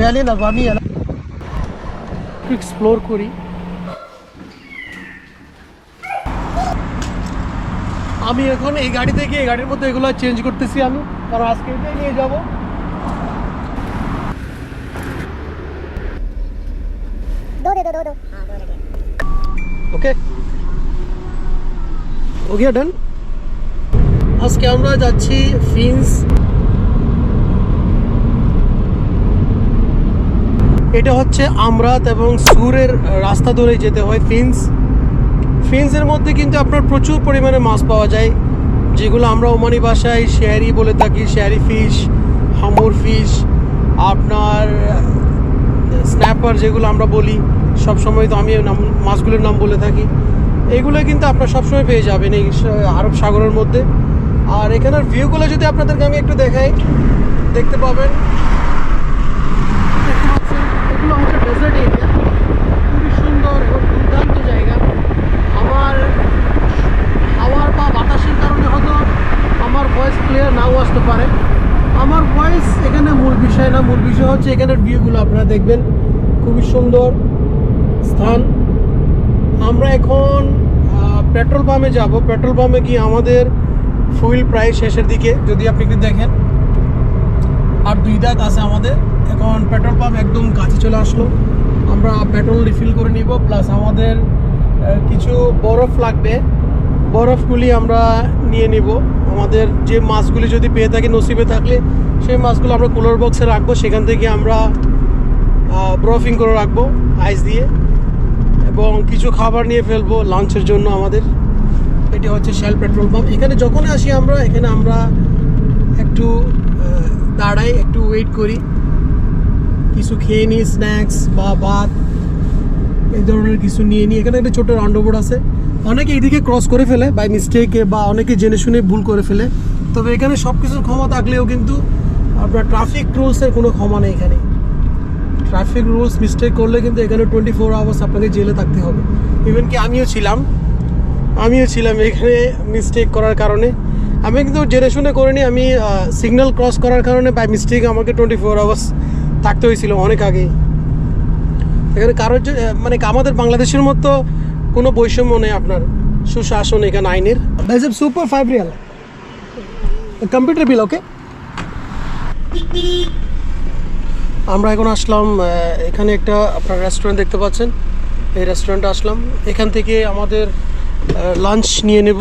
Valley না বামি একটু explore করি। আমি এখন এই গাড়ি থেকে এই গাড়ির মধ্যে এগুলো চেঞ্জ করতেছি আমি কারণ আজকে এটাই নিয়ে যাব। ওকে ওকে ডান আজকে আমরা যাচ্ছি ফিন্স এটা হচ্ছে আমরাত এবং সুরের রাস্তা ধরে যেতে হয় ফিন্স। ফিন্সের মধ্যে কিন্তু আপনার প্রচুর পরিমাণে মাছ পাওয়া যায়, যেগুলো আমরা ওমানি ভাষায় শেয়ারি বলে থাকি, শেয়ারি ফিশ, হামুর ফিশ, আপনার স্ন্যাপার যেগুলো আমরা বলি সব সময় তো আমি নাম, মাছগুলোর নাম বলে থাকি। এগুলো কিন্তু আপনার সবসময় পেয়ে যাবেন এই আরব সাগরের মধ্যে। আর এখানের ভিউগুলো যদি আপনাদেরকে আমি একটু দেখাই, দেখতে পাবেন দেখতে পাচ্ছেন এগুলো হচ্ছে ডেজার্ট এরিয়া খুবই সুন্দর এবং দুর্দান্ত জায়গা আমার হাওয়ার বা বাতাসের কারণে হয়তো আমার ভয়েস ক্লিয়ার নাও আসতে পারে আমার ভয়েস এখানে মূল বিষয় না মূল বিষয় হচ্ছে এখানের ভিউগুলো আপনারা দেখবেন, খুবই সুন্দর স্থান। আমরা এখন পেট্রোল পাম্পে যাব। পেট্রোল পাম্পে গিয়ে আমাদের ফুয়েল প্রায় শেষের দিকে। যদি আপনি একটু দেখেন, আর দুই দাঁত আছে আমাদের। এখন পেট্রোল পাম্প একদম কাছে চলে আসলো। আমরা পেট্রোল রিফিল করে নিব। প্লাস আমাদের কিছু বরফ লাগবে। বরফগুলি আমরা নিয়ে নিব। আমাদের যে মাছগুলি যদি পেয়ে থাকি, নসিবে থাকলে, সেই মাছগুলো আমরা কুলার বক্সে রাখব। সেখান থেকে আমরা ব্রফিং করে রাখব আইস দিয়ে। এবং কিছু খাবার নিয়ে ফেলব লাঞ্চের জন্য আমাদের। এটি হচ্ছে শেল পেট্রোল পাম্প এখানে যখন আসি আমরা, এখানে আমরা একটু দাঁড়াই, একটু ওয়েট করি। কিছু খেয়ে নিই স্ন্যাক্স বা ভাত, এই ধরনের কিছু নিয়ে নিই। এখানে একটা ছোটো রাউন্ডবোর্ড আছে। অনেকে এইদিকে ক্রস করে ফেলে বাই মিস্টেকে বা অনেকে জেনে শুনে ভুল করে ফেলে। তবে এখানে সব কিছুর ক্ষমা থাকলেও কিন্তু আপনার ট্রাফিক রুলসের কোনো ক্ষমা নেই এখানে। ট্রাফিক রুলস মিস্টেক করলে কিন্তু এখানে টোয়েন্টি ফোর আওয়ার্স আপনাকে জেলে থাকতে হবে। ইভেন কি আমিও ছিলাম আমিও ছিলাম এখানে মিস্টেক করার কারণে। আমি কিন্তু জেনে শুনে করিনি, আমি সিগন্যাল ক্রস করার কারণে বাই মিস্টেক আমাকে টোয়েন্টি ফোর আওয়ার্স থাকতে হয়েছিল অনেক আগেই। এখানে কারোর মানে আমাদের বাংলাদেশের মতো কোনো বৈষম্য নেই আপনার, সুশাসন এখানে আইনের। Super five real computer bill okay আমরা এখন আসলাম আহ, এখানে একটা আপনার রেস্টুরেন্ট দেখতে পাচ্ছেন এই রেস্টুরেন্টে আসলাম এখান থেকে আমাদের লাঞ্চ নিয়ে নেব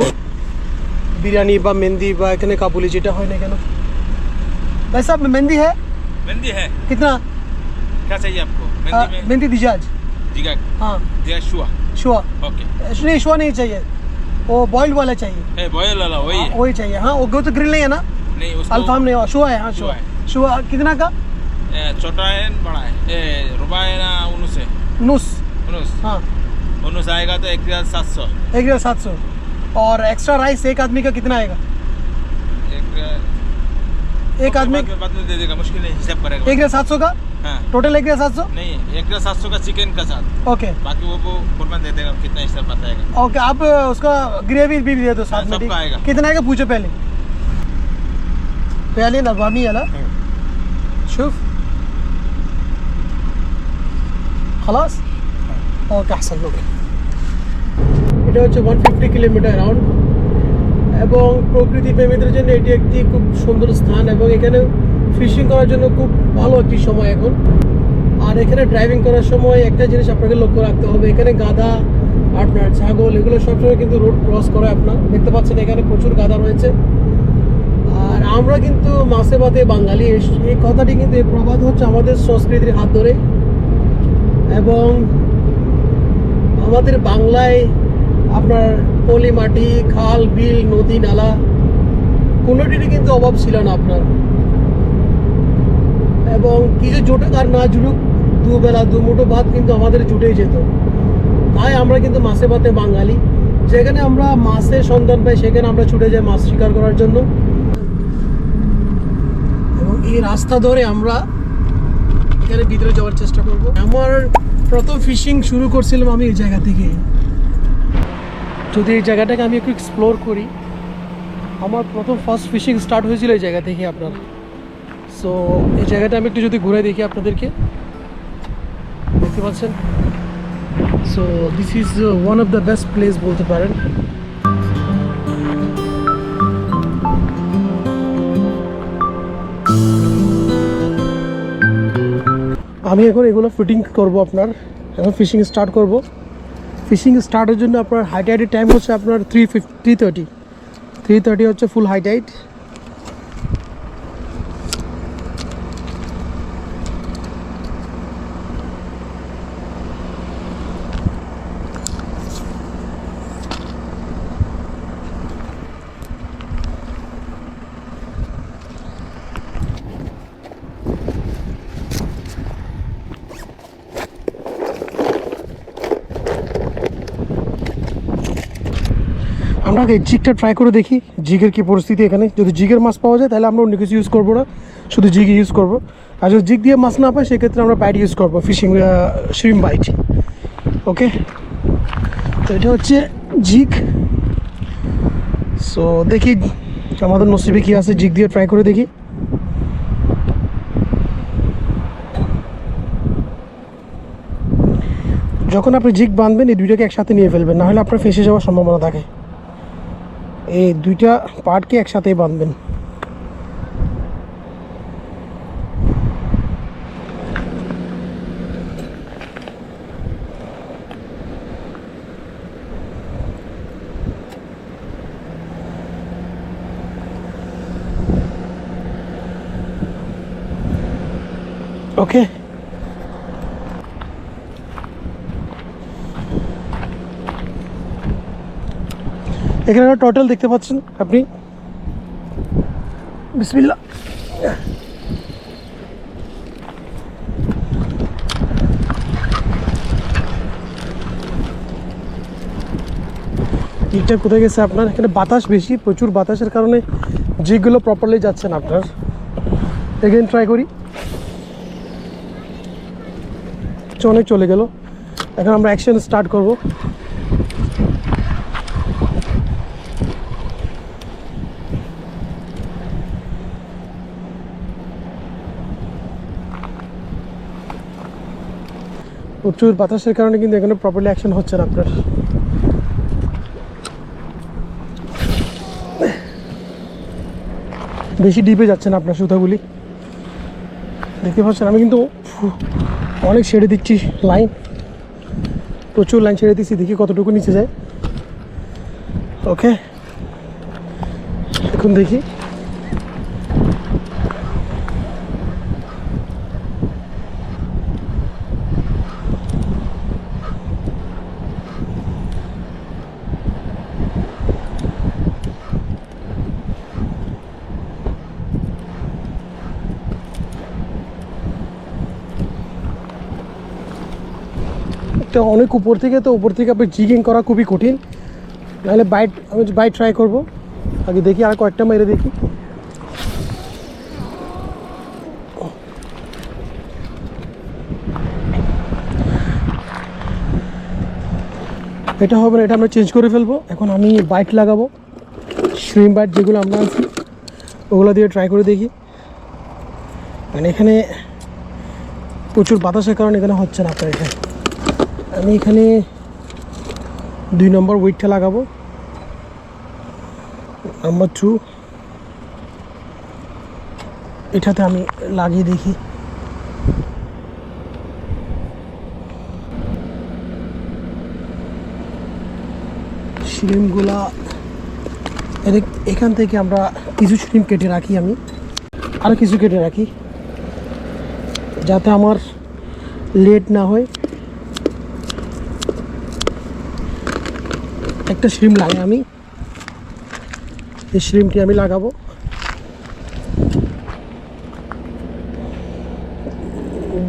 বিরিয়ানি বা মেহেন্দি বা এখানে কাবুলি যেটা হয় না কেন ভাই সাহেব মেহেন্দি হ্যাঁ मेहंदी है कितना क्या चाहिए आपको आ, मेहंदी में मेहंदी दीजिए आज जिगा हाँ जिगा शुआ शुआ ओके नहीं शुआ नहीं चाहिए वो बॉइल्ड वाला चाहिए है बॉयल वाला वही हाँ, है वही चाहिए हाँ वो गो तो ग्रिल नहीं है ना नहीं उसको अल्फाम नहीं शुआ है हाँ शुआ शुआ है। शुआ कितना का ए, छोटा है बड़ा है ए, रुपा है ना उन्नीस। है नुस उन्नीस। हाँ। उन्नीस आएगा तो एक हज़ार सात सौ। एक हज़ार सात सौ। और एक्स्ट्रा राइस एक आदमी का कितना आएगा? एक एक आदमी बाद में- बाद में दे देगा मुश्किल नहीं हिसाब करेगा। एक हज़ार सात सौ का? हाँ। टोटल एक हज़ार सात सौ? नहीं एक हज़ार सात सौ का चिकन का साथ। ओके। बाकी वो वो कुरबान दे देगा कितना हिसाब बताएगा ओके आप उसका ग्रेवी भी दे दो साथ हाँ, में ठीक? आएगा। कितना आएगा? पूछो पहले। पहले नरवामी है। ना খালাস ওকে আহসান লোকে এটা হচ্ছে ওয়ান ফিফটি কিলোমিটার রাউন্ড এবং প্রকৃতি প্রেমীদের জন্য এটি একটি খুব সুন্দর স্থান এবং এখানে ফিশিং করার জন্য খুব ভালো একটি সময় এখন। আর এখানে ড্রাইভিং করার সময় একটা জিনিস আপনাকে লক্ষ্য রাখতে হবে, এখানে গাদা আপনার ছাগল, এগুলো সবসময় কিন্তু রোড ক্রস করে আপনার। দেখতে পাচ্ছেন, এখানে প্রচুর গাদা রয়েছে। আর আমরা কিন্তু মাসে বাদে বাঙালি এই কথাটি কিন্তু এই প্রবাদ হচ্ছে আমাদের সংস্কৃতির হাত ধরে এবং আমাদের বাংলায় আপনার পলি মাটি খাল, বিল, নদী, নালা, কোনোটিরই কিন্তু অভাব ছিল না আপনার। এবং কিছু জুটুক আর না জুটুক দুবেলা দু মুঠো ভাত কিন্তু আমাদের জুটেই যেত। তাই আমরা কিন্তু মাছে ভাতে বাঙালি। যেখানে আমরা মাছের সন্ধান পাই, সেখানে আমরা ছুটে যাই মাছ শিকার করার জন্য। এবং এই রাস্তা ধরে আমরা এখানে ভিতরে যাওয়ার চেষ্টা করব। আমার প্রথম ফিশিং শুরু করছিলাম আমি এই জায়গা থেকে। যদি এই জায়গাটাকে আমি একটু এক্সপ্লোর করি, আমার প্রথম ফার্স্ট ফিশিং স্টার্ট হয়েছিল এই জায়গা থেকে আপনার। সো এই জায়গাটা আমি একটু যদি ঘুরে দেখি আপনাদেরকে। দেখতে পাচ্ছেন? So this is one of the best place বলতে পারেন। আমি এখন এগুলো ফিটিং করব আপনার। এখন ফিশিং স্টার্ট করব। ফিশিং স্টার্টের জন্য আপনার হাই টাইটের টাইম হচ্ছে আপনার থ্রি ফিফ থ্রি থার্টি থ্রি থার্টি হচ্ছে ফুল হাই টাইট আমরা আগে জিগটা ট্রাই করে দেখি, জিগের কি পরিস্থিতি এখানে। যদি জিগের মাছ পাওয়া যায়, তাহলে আমরা অন্য কিছু ইউজ করব না। শুধু জিগ ইউজ করব। আর যদি জিগ দিয়ে মাছ না পাই সেক্ষেত্রে আমরা বাইট ইউজ করব ফিশিং শ্রিম বাইট ওকে তো এটা হচ্ছে জিগ। সো দেখি আমাদের নসিবে কি আছে, জিগ দিয়ে ট্রাই করে দেখি। যখন আপনি জিগ বাঁধবেন, এই দুইটাকে একসাথে নিয়ে ফেলবেন না হলে আপনার ফেসে যাওয়ার সম্ভাবনা থাকে। এই দুইটা পার্টকে একসাথেই বাঁধবেন। ওকে এখানে টোটাল দেখতে পাচ্ছেন আপনি। বিসমিল্লা ইটটা কোথায় গেছে আপনার? এখানে বাতাস বেশি, প্রচুর বাতাসের কারণে জিগুলো প্রপারলি যাচ্ছে না আপনার। এগেন ট্রাই করি। অনেক চলে গেল। এখন আমরা অ্যাকশন স্টার্ট করব। প্রচুর বাতাসের কারণে কিন্তু এখানে প্রপারলি অ্যাকশন হচ্ছে না আপনার। বেশি ডিপে যাচ্ছে না আপনার সুতাগুলি। দেখতে পাচ্ছেন, আমি কিন্তু অনেক ছেড়ে দিচ্ছি লাইন প্রচুর লাইন ছেড়ে দিচ্ছি, দেখি কতটুকু নিচে যায়। ওকে এখন দেখি। তো অনেক উপর থেকে, তো উপর থেকে আপনি জিগিং করা খুবই কঠিন। নাহলে বাইট আমি বাইট ট্রাই করব। আগে দেখি আর কয়েকটা মেরে দেখি। এটা হবে না, এটা আমরা চেঞ্জ করে ফেলব। এখন আমি বাইট লাগাবো। শ্রিম বাইট যেগুলো আমরা আছি ওগুলো দিয়ে ট্রাই করে দেখি। মানে এখানে প্রচুর বাতাসের কারণে এখানে হচ্ছে না আপনার এটা আমি এখানে দুই নম্বর উইটটা লাগাবো। নাম্বার টু এটাতে আমি লাগিয়ে দেখি। শ্রিমগুলা এখান থেকে আমরা কিছু শ্রিম কেটে রাখি আমি। আরও কিছু কেটে রাখি। যাতে আমার লেট না হয়। একটা শ্রিম লাগাই আমি। এই শ্রিমটি আমি লাগাবো।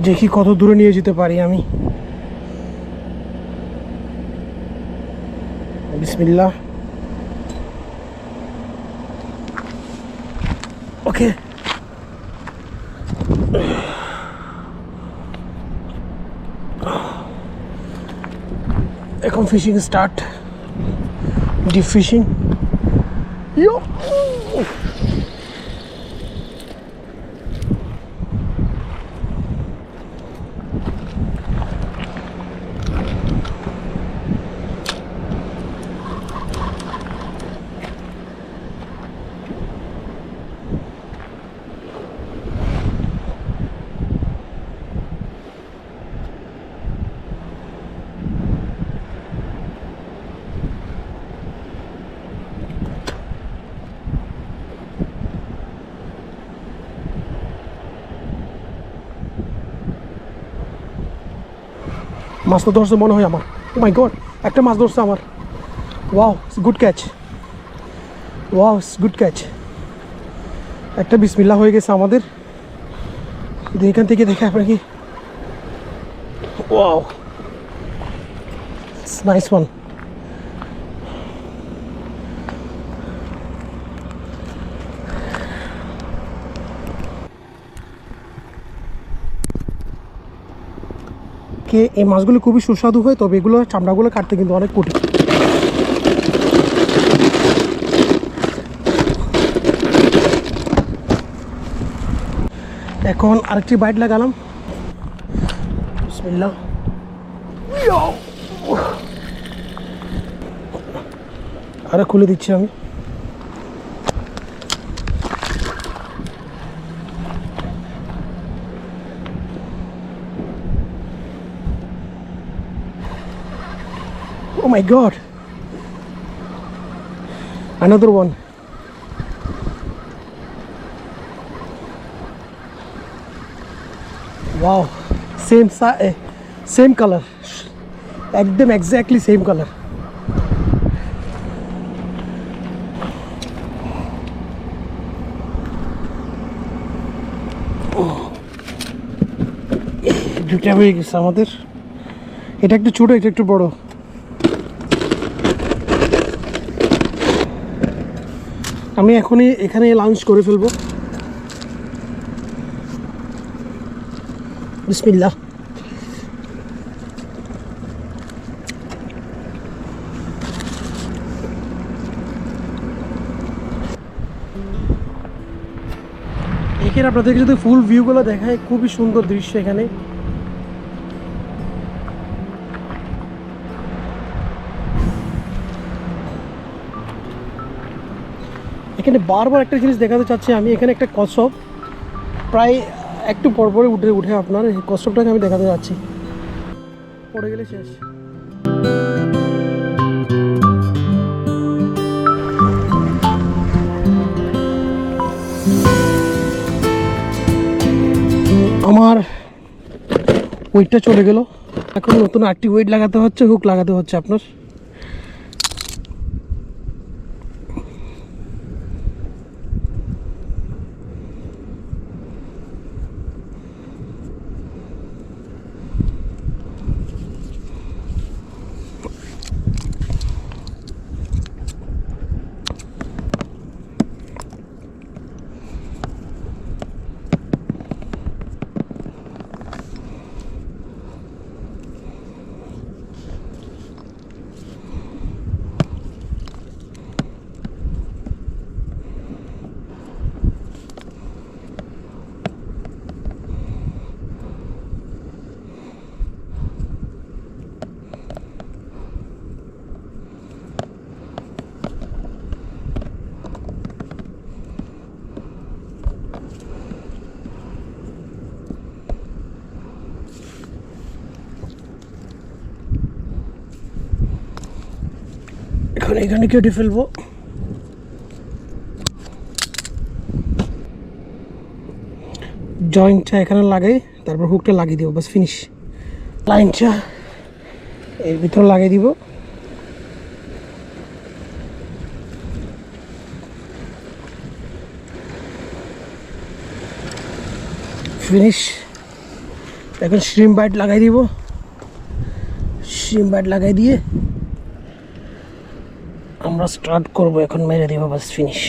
দেখি কত দূরে নিয়ে যেতে পারি আমি। বিসমিল্লাহ। ওকে। এখন ফিশিং স্টার্ট। ডিপ ফিশিং ইয়ো মাছ তো ধরছে মনে হয় আমার। মাই গড একটা মাছ ধরছে আমার। Wow good catch wow good catch একটা বিসমিল্লা হয়ে গেছে আমাদের। কিন্তু এখান থেকে দেখে আপনার কি? ওয়াও নাইস ওয়ান কে এই মাছগুলো খুবই সুস্বাদু হয়, তবে এগুলো চামড়াগুলো কাটতে কিন্তু অনেক কঠিন। এখন আরেকটি বাইট লাগালাম। আরে খুলে দিচ্ছি আমি। My god. Another one. Wow. Same si- eh, same color. একদম এক্স্যাক্টলি সেম কালার দুটা হয়ে গেছে আমাদের এটা একটু ছোট এটা একটু বড় আমি এখনই এখানে লাঞ্চ করে ফেলব। বিসমিল্লাহ। এখানে আপনাদেরকে যদি ফুল ভিউগুলো দেখায়, খুবই সুন্দর দৃশ্য এখানে। এখানে বারবার একটা জিনিস দেখাতে চাচ্ছি আমি, এখানে একটা কচ্ছপ। প্রায় একটু পরপরে উঠে উঠে আপনার, এই কচ্ছপটাকে আমি দেখাতে যাচ্ছি। পড়ে গেলে শেষ। আমার ওয়েটটা চলে গেল। এখন নতুন আটটি ওয়েট লাগাতে হচ্ছে হুক লাগাতে হচ্ছে আপনার। এখন এখানে কেটে ফেলব। জয়েন্টটা এখানে লাগাই, তারপর হুকটা লাগিয়ে দিব বাস ফিনিশ লাইনটা এর ভিতর লাগিয়ে দিব। ফিনিশ এখন শ্রিম বাইট লাগাই দিব। শ্রিম বাইট লাগাই দিয়ে আমরা স্টার্ট করব এখন মেরে দিব বাস ফিনিশ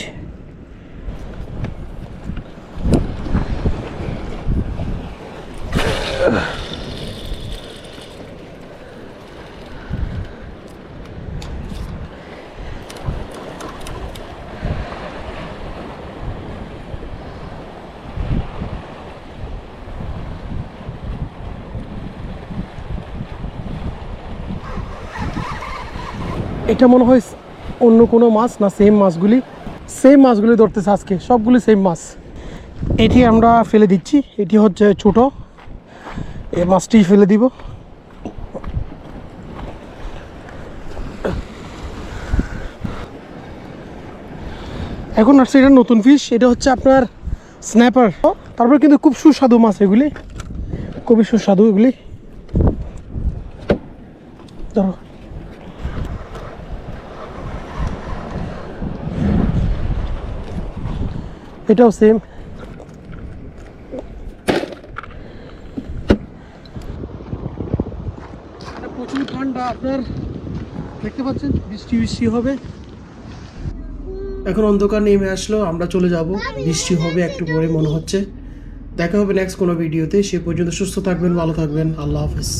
এটা মনে হয় অন্য কোনো মাছ না সেম মাছগুলি সেম মাছগুলি ধরতেছে আজকে, সবগুলি সেম মাছ। এটি আমরা ফেলে দিচ্ছি, এটি হচ্ছে ছোট। এই মাছটি ফেলে দিব। এখন আসছে এটা নতুন ফিশ এটা হচ্ছে আপনার স্ন্যাপার তারপর কিন্তু খুব সুস্বাদু মাছ এগুলি। খুবই সুস্বাদু এগুলি। ধরো। এটাও সেম প্রচুর ঠান্ডা আপনার, দেখতে পাচ্ছেন? বৃষ্টি বৃষ্টি হবে। এখন অন্ধকার নেমে আসলো, আমরা চলে যাব। বৃষ্টি হবে একটু পরে, মনে হচ্ছে। দেখা হবে নেক্সট কোনো ভিডিওতে সে পর্যন্ত সুস্থ থাকবেন, ভালো থাকবেন। আল্লাহ হাফেজ।